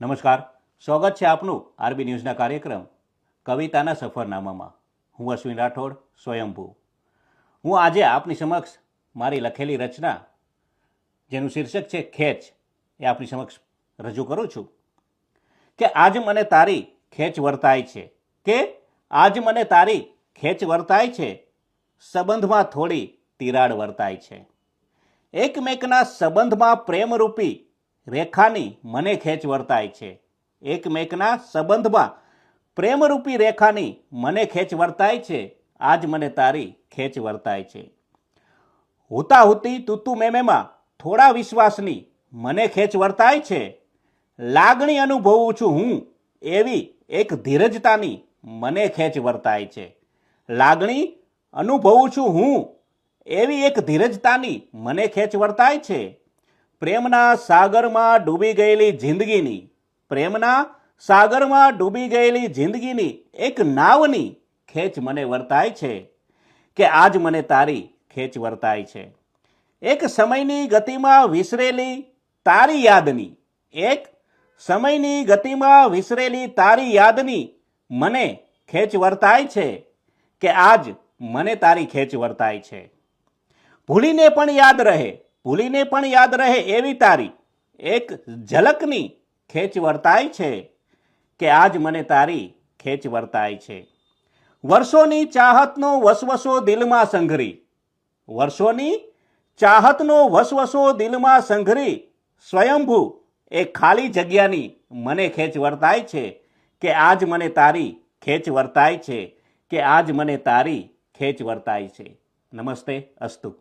નમસ્કાર. સ્વાગત છે આપનું આરબી ન્યૂઝના કાર્યક્રમ કવિતાના સફરનામામાં. હું અશ્વિન રાઠોડ, સ્વયંભૂ. હું આજે આપની સમક્ષ મારી લખેલી રચના, જેનું શીર્ષક છે ખેંચ, એ આપની સમક્ષ રજૂ કરું છું. કે આજ મને તારી ખેંચ વર્તાય છે. કે આજ મને તારી ખેંચ વર્તાય છે. સંબંધમાં થોડી તિરાડ વર્તાય છે. એકમેકના સંબંધમાં પ્રેમરૂપી રેખાની મને ખેંચ વર્તાય છે. એકમેકના સંબંધમાં પ્રેમરૂપી રેખાની મને ખેંચ વર્તાય છે. આજ મને તારી ખેંચ વર્તાય છે. હુતાહુતી તુતુ મેમેમાં થોડા વિશ્વાસની મને ખેંચ વર્તાય છે. લાગણી અનુભવું છું હું એવી એક ધીરજતાની મને ખેંચ વર્તાય છે. લાગણી અનુભવું છું હું એવી એક ધીરજતાની મને ખેંચ વર્તાય છે. પ્રેમના સાગરમાં ડૂબી ગયેલી જિંદગીની, પ્રેમના સાગરમાં ડૂબી ગયેલી જિંદગીની એક નાવની ખેંચ મને વર્તાય છે કે આજ મને તારી ખેંચ વર્તાય છે. એક સમયની ગતિમાં વિસરેલી તારી યાદની, એક સમયની ગતિમાં વિસરેલી તારી યાદની મને ખેંચ વર્તાય છે કે આજ મને તારી ખેંચ વર્તાય છે. ભૂલીને પણ યાદ રહે ભૂલીને પણ યાદ રહે એવી તારી. એક ઝલકની ખેંચ વર્તાય છે કે આજ મને તારી ખેંચ વર્તાય છે. વર્ષોની ચાહતનો વસવસો દિલમાં સંઘરી. વર્ષોની ચાહતનો વસવસો દિલમાં સંઘરી. સ્વયંભૂ એ ખાલી જગ્યાની મને ખેંચ વર્તાય છે કે આજ મને તારી ખેંચ વર્તાય છે કે આજ મને તારી ખેંચ વર્તાય છે. નમસ્તે, અસ્તુ.